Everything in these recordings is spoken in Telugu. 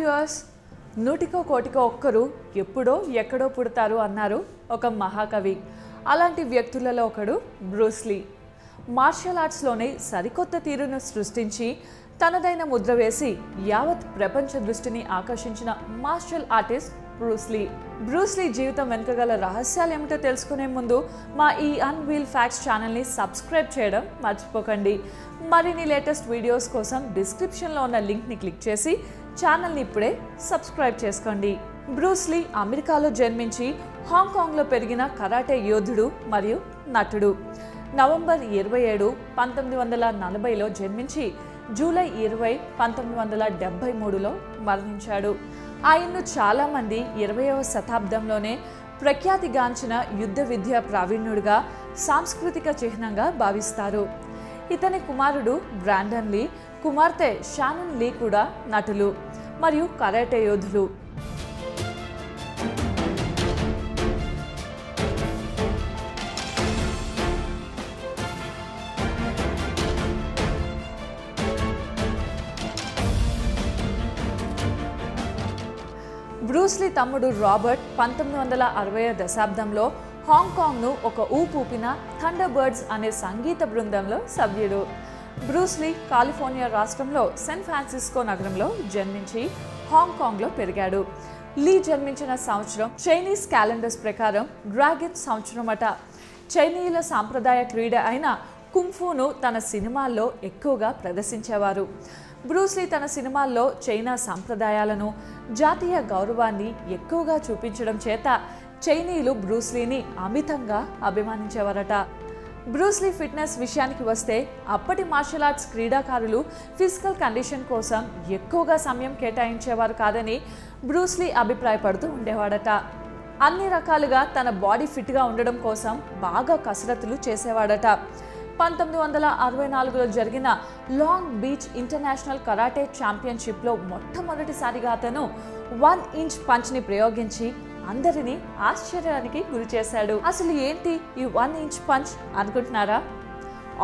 వ్యూవర్స్ నూటికో కోటికో ఒక్కరు ఎప్పుడో ఎక్కడో పుడతారు అన్నారు ఒక మహాకవి. అలాంటి వ్యక్తులలో ఒకడు బ్రూస్లీ మార్షల్ ఆర్ట్స్లోనే సరికొత్త తీరును సృష్టించి తనదైన ముద్ర వేసి యావత్ ప్రపంచ దృష్టిని ఆకర్షించిన martial artist Bruce Lee Bruce Lee జీవితం వెనుకగల రహస్యాలు ఏమిటో తెలుసుకునే ముందు మా ఈ అన్వీల్ ఫ్యాక్ట్స్ ఛానల్ని సబ్స్క్రైబ్ చేయడం మర్చిపోకండి. మరిన్ని లేటెస్ట్ వీడియోస్ కోసం డిస్క్రిప్షన్లో ఉన్న లింక్ని క్లిక్ చేసి ఛానల్ని ఇప్పుడే సబ్స్క్రైబ్ చేసుకోండి. బ్రూస్లీ అమెరికాలో జన్మించి హాంకాంగ్లో పెరిగిన కరాటే యోధుడు మరియు నటుడు. నవంబర్ ఇరవై ఏడు పంతొమ్మిది వందల నలభైలో జన్మించి జూలై ఇరవై పంతొమ్మిది వందల డెబ్బై మూడులో మరణించాడు. ఆయన్ను చాలామంది ఇరవయవ శతాబ్దంలోనే ప్రఖ్యాతిగాంచిన యుద్ధ విద్య ప్రావీణ్యుడిగా సాంస్కృతిక చిహ్నంగా భావిస్తారు. ఇతని కుమారుడు బ్రాండన్ లీ కుమార్తె షానన్ లీ కూడా నటులు. మరియు కరాటే యోధులు. బ్రూస్లీ తమ్ముడు రాబర్ట్ పంతొమ్మిది వందల అరవై దశాబ్దంలో హాంకాంగ్ను ఒక ఊపూపిన థండర్ బర్డ్స్ అనే సంగీత బృందంలో సభ్యుడు. బ్రూస్లీ కాలిఫోర్నియా రాష్ట్రంలో సెన్ ఫ్రాన్సిస్కో నగరంలో జన్మించి హాంకాంగ్లో పెరిగాడు. లీ జన్మించిన సంవత్సరం చైనీస్ క్యాలెండర్స్ ప్రకారం డ్రాగన్ సంవత్సరం అట చైనీయుల సాంప్రదాయ క్రీడ అయిన కుంఫూను తన సినిమాల్లో ఎక్కువగా ప్రదర్శించేవారు. బ్రూస్లీ తన సినిమాల్లో చైనా సాంప్రదాయాలను జాతీయ గౌరవాన్ని ఎక్కువగా చూపించడం చేత చైనీయులు బ్రూస్లీని అమితంగా అభిమానించేవారట. బ్రూస్లీ ఫిట్నెస్ విషయానికి వస్తే అప్పటి మార్షల్ ఆర్ట్స్ క్రీడాకారులు ఫిజికల్ కండిషన్ కోసం ఎక్కువగా సమయం కేటాయించేవారు కాదని బ్రూస్లీ అభిప్రాయపడుతూ ఉండేవాడట. అన్ని రకాలుగా తన బాడీ ఫిట్గా ఉండడం కోసం బాగా కసరత్తులు చేసేవాడట. పంతొమ్మిది వందల అరవై నాలుగులో జరిగిన లాంగ్ బీచ్ ఇంటర్నేషనల్ కరాటే ఛాంపియన్షిప్లో మొట్టమొదటిసారిగా అతను వన్ ఇంచ్ పంచ్ని ప్రయోగించి అందరినీ ఆశ్చర్యానికి గురి చేశాడు. అసలు ఏంటి ఈ వన్ ఇంచ్ పంచ్ అనుకుంటున్నారా?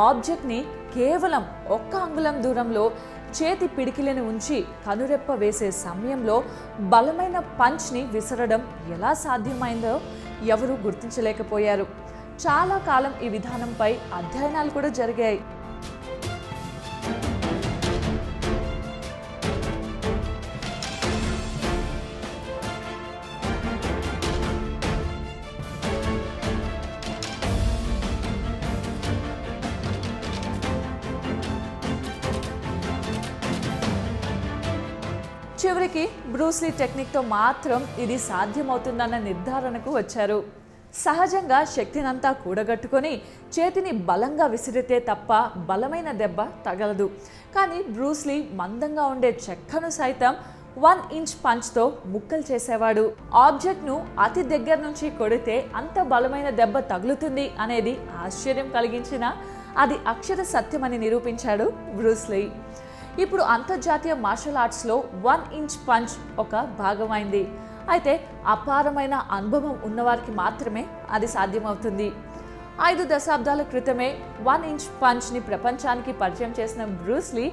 ఆబ్జెక్ట్ని కేవలం ఒక్క అంగుళం దూరంలో చేతి పిడికిలను ఉంచి కనురెప్ప వేసే సమయంలో బలమైన పంచ్ని విసరడం ఎలా సాధ్యమైందో ఎవరూ గుర్తించలేకపోయారు. చాలా కాలం ఈ విధానంపై అధ్యయనాలు కూడా జరిగాయి. చివరికి బ్రూస్లీ టెక్నిక్తో మాత్రం ఇది సాధ్యమవుతుందన్న నిర్ధారణకు వచ్చారు. సహజంగా శక్తినంతా కూడగట్టుకొని చేతిని బలంగా విసిరితే తప్ప బలమైన దెబ్బ తగలదు. కానీ బ్రూస్లీ మందంగా ఉండే చెక్కను సైతం వన్ ఇంచ్ పంచ్తో ముక్కలు చేసేవాడు. ఆబ్జెక్ట్ను అతి దగ్గర నుంచి కొడితే అంత బలమైన దెబ్బ తగులుతుంది అనేది ఆశ్చర్యం కలిగించిన అది అక్షర సత్యమని నిరూపించాడు బ్రూస్లీ ఇప్పుడు అంతర్జాతీయ మార్షల్ ఆర్ట్స్లో వన్ ఇంచ్ పంచ్ ఒక భాగమైంది. అయితే అపారమైన అనుభవం ఉన్నవారికి మాత్రమే అది సాధ్యమవుతుంది. ఐదు దశాబ్దాల క్రితమే వన్ ఇంచ్ పంచ్ని ప్రపంచానికి పరిచయం చేసిన బ్రూస్లీ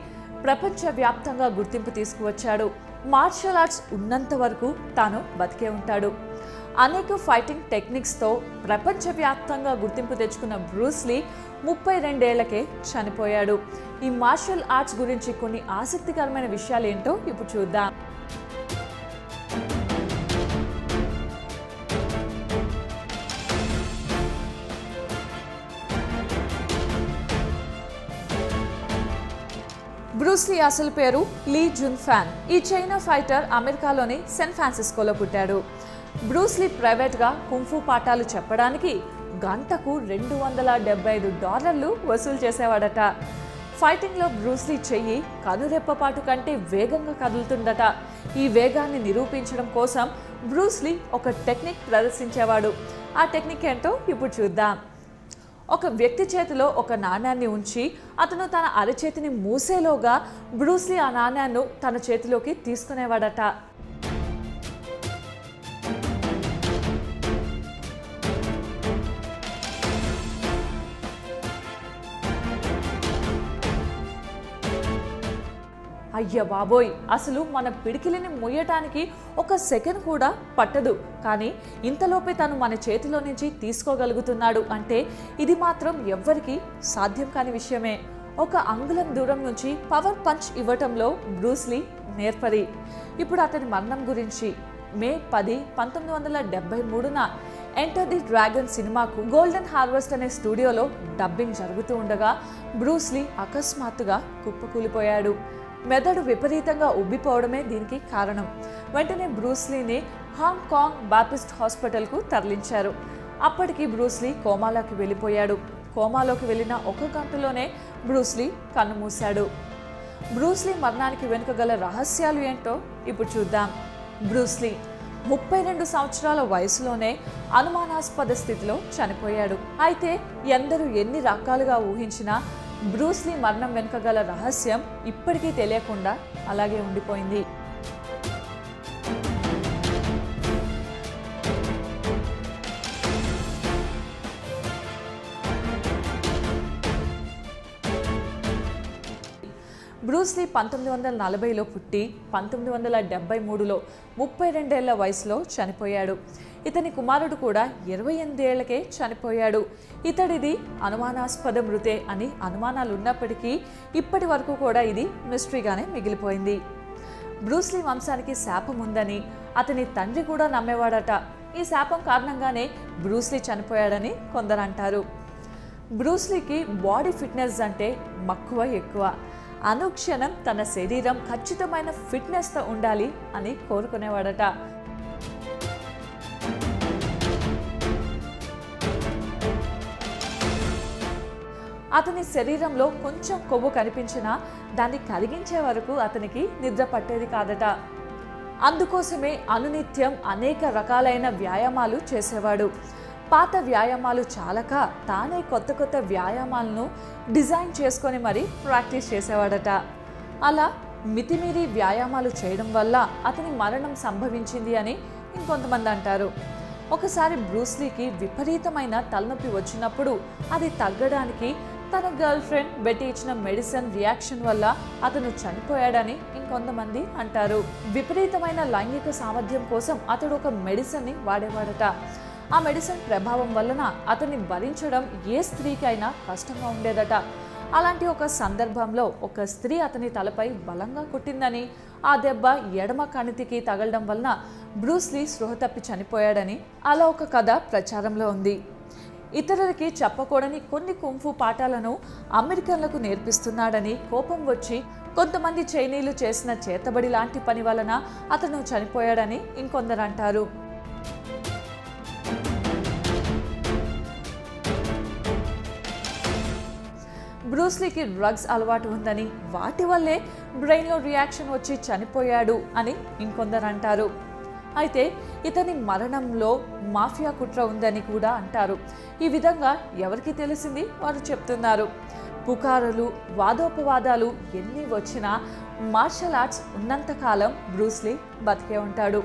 ప్రపంచవ్యాప్తంగా గుర్తింపు తీసుకువచ్చాడు. మార్షల్ ఆర్ట్స్ ఉన్నంత వరకు తాను బతికే ఉంటాడు. అనేక ఫైటింగ్ టెక్నిక్స్తో ప్రపంచవ్యాప్తంగా గుర్తింపు తెచ్చుకున్న బ్రూస్లీ ముప్పై రెండేళ్ళకే చనిపోయాడు. ఈ మార్షల్ ఆర్ట్స్ గురించి కొన్ని ఆసక్తికరమైన విషయాలు ఏంటో ఇప్పుడు చూద్దాం. బ్రూస్లీ అసలు పేరు లీ జున్ ఫ్యాన్ ఈ చైనా ఫైటర్ అమెరికాలోని సెన్ ఫ్రాన్సిస్కోలో పుట్టాడు. బ్రూస్లీ ప్రైవేట్గా కుంఫు పాఠాలు చెప్పడానికి గంటకు రెండు వందల డెబ్బై ఐదు డాలర్లు వసూలు చేసేవాడట. ఫైటింగ్లో బ్రూస్లీ చెయ్యి కనురెప్పపాటు కంటే వేగంగా కదులుతుందట. ఈ వేగాన్ని నిరూపించడం కోసం బ్రూస్లీ ఒక టెక్నిక్ ప్రదర్శించేవాడు. ఆ టెక్నిక్ ఏంటో ఇప్పుడు చూద్దాం. ఒక వ్యక్తి చేతిలో ఒక నాణ్యాన్ని ఉంచి అతను తన అరచేతిని మూసేలోగా బ్రూస్లీ ఆ నాణ్యాన్ని తన చేతిలోకి తీసుకునేవాడట. అయ్య బాబోయ్ అసలు మన పిడికిలిని ముయ్యటానికి ఒక సెకండ్ కూడా పట్టదు. కానీ ఇంతలోపే తను మన చేతిలో నుంచి తీసుకోగలుగుతున్నాడు అంటే ఇది మాత్రం ఎవ్వరికీ సాధ్యం కాని విషయమే. ఒక అంగుళం దూరం నుంచి పవర్ పంచ్ ఇవ్వటంలో బ్రూస్లీ నేర్పరి ఇప్పుడు అతని మరణం గురించి. మే పది పంతొమ్మిది వందల డెబ్బై మూడున ఎంటర్ ది డ్రాగన్ సినిమాకు గోల్డెన్ హార్వెస్ట్ అనే స్టూడియోలో డబ్బింగ్ జరుగుతూ ఉండగా బ్రూస్లీ అకస్మాత్తుగా కుప్పకూలిపోయాడు. మెదడు విపరీతంగా ఉబ్బిపోవడమే దీనికి కారణం. వెంటనే బ్రూస్లీని హాంకాంగ్ బాపిస్ట్ హాస్పిటల్కు తరలించారు. అప్పటికి బ్రూస్లీ కోమాలోకి వెళ్ళిపోయాడు. కోమాలోకి వెళ్ళిన ఒక గంటలోనే బ్రూస్లీ కన్నుమూశాడు బ్రూస్లీ మరణానికి వెనుక గల రహస్యాలు ఏంటో ఇప్పుడు చూద్దాం. బ్రూస్లీ ముప్పై రెండు సంవత్సరాల వయసులోనే అనుమానాస్పద స్థితిలో చనిపోయాడు. అయితే ఎందరూ ఎన్ని రకాలుగా ఊహించినా బ్రూస్లీ మరణం వెనుక గల రహస్యం ఇప్పటికీ తెలియకుండా అలాగే ఉండిపోయింది. బ్రూస్లీ పంతొమ్మిది వందల నలభైలో పుట్టి పంతొమ్మిది వందల డెబ్బై మూడులో ముప్పై రెండేళ్ళ వయసులో చనిపోయాడు. ఇతని కుమారుడు కూడా ఇరవై ఎనిమిదేళ్ళకే చనిపోయాడు. ఇతడిది అనుమానాస్పద మృతే అని అనుమానాలు ఉన్నప్పటికీ ఇప్పటి వరకు కూడా ఇది మిస్టరీగానే మిగిలిపోయింది. బ్రూస్లీ వంశానికి శాపం ఉందని అతని తండ్రి కూడా నమ్మేవాడట. ఈ శాపం కారణంగానే బ్రూస్లీ చనిపోయాడని కొందరు అంటారు బ్రూస్లీకి బాడీ ఫిట్నెస్ అంటే మక్కువ ఎక్కువ. అనుక్షణం తన శరీరం ఖచ్చితమైన ఫిట్నెస్తో ఉండాలి అని కోరుకునేవాడట. అతని శరీరంలో కొంచెం కొవ్వు కనిపించినా దాన్ని కలిగించే వరకు అతనికి నిద్ర పట్టేది కాదట. అందుకోసమే అనునిత్యం అనేక రకాలైన వ్యాయామాలు చేసేవాడు. పాత వ్యాయామాలు చాలక తానే కొత్త కొత్త వ్యాయామాలను డిజైన్ చేసుకొని మరీ ప్రాక్టీస్ చేసేవాడట. అలా మితిమీరి వ్యాయామాలు చేయడం వల్ల అతని మరణం సంభవించింది అని ఇంకొంతమంది అంటారు. ఒకసారి బ్రూస్లీకి విపరీతమైన తలనొప్పి వచ్చినప్పుడు అది తగ్గడానికి తన గర్ల్ ఫ్రెండ్ బెట్టి ఇచ్చిన మెడిసిన్ రియాక్షన్ వల్ల అతను చనిపోయాడని ఇంకొంతమంది అంటారు. విపరీతమైన లైంగిక సామర్థ్యం కోసం అతడు ఒక మెడిసిన్ని వాడేవాడట. ఆ మెడిసిన్ ప్రభావం వలన అతన్ని భరించడం ఏ స్త్రీకి అయినా కష్టంగా ఉండేదట. అలాంటి ఒక సందర్భంలో ఒక స్త్రీ అతని తలపై బలంగా కొట్టిందని ఆ దెబ్బ ఎడమ కణితికి తగలడం వలన బ్రూస్లీ స్పృహ తప్పి చనిపోయాడని అలా ఒక కథ ప్రచారంలో ఉంది. ఇతరులకి చెప్పకూడని కొన్ని కుంఫు పాఠాలను అమెరికన్లకు నేర్పిస్తున్నాడని కోపం వచ్చి కొంతమంది చైనీయులు చేసిన చేతబడి లాంటి పని వలన అతను చనిపోయాడని ఇంకొందరు అంటారు. బ్రూస్లీకి డ్రగ్స్ అలవాటు ఉందని వాటి వల్లే బ్రెయిన్లో రియాక్షన్ వచ్చి చనిపోయాడు అని ఇంకొందరు అంటారు అయితే ఇతని మరణంలో మాఫియా కుట్ర ఉందని కూడా అంటారు. ఈ విధంగా ఎవరికి తెలిసింది వారు చెప్తున్నారు. పుకారులు వాదోపవాదాలు ఎన్ని వచ్చినా మార్షల్ ఆర్ట్స్ ఉన్నంతకాలం బ్రూస్లీ బతికే ఉంటాడు.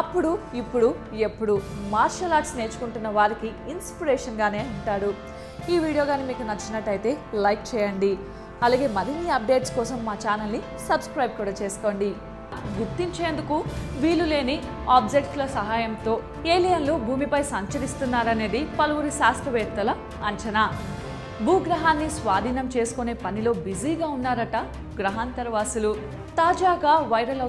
అప్పుడు ఇప్పుడు ఎప్పుడు మార్షల్ ఆర్ట్స్ నేర్చుకుంటున్న వారికి ఇన్స్పిరేషన్గానే ఉంటాడు. ఈ వీడియో కానీ మీకు నచ్చినట్టయితే లైక్ చేయండి. అలాగే మరిన్ని అప్డేట్స్ కోసం మా ఛానల్ని సబ్స్క్రైబ్ కూడా చేసుకోండి. గుర్తించేందుకు వీలు లేని ఆబ్జెక్ట్ల సహాయంతో ఏలియన్లు భూమిపై సంచరిస్తున్నారనేది పలువురి శాస్త్రవేత్తల అంచనా. భూగ్రహాన్ని స్వాధీనం చేసుకునే పనిలో బిజీగా ఉన్నారట గ్రహాంతరవాసులు. తాజాగా వైరల్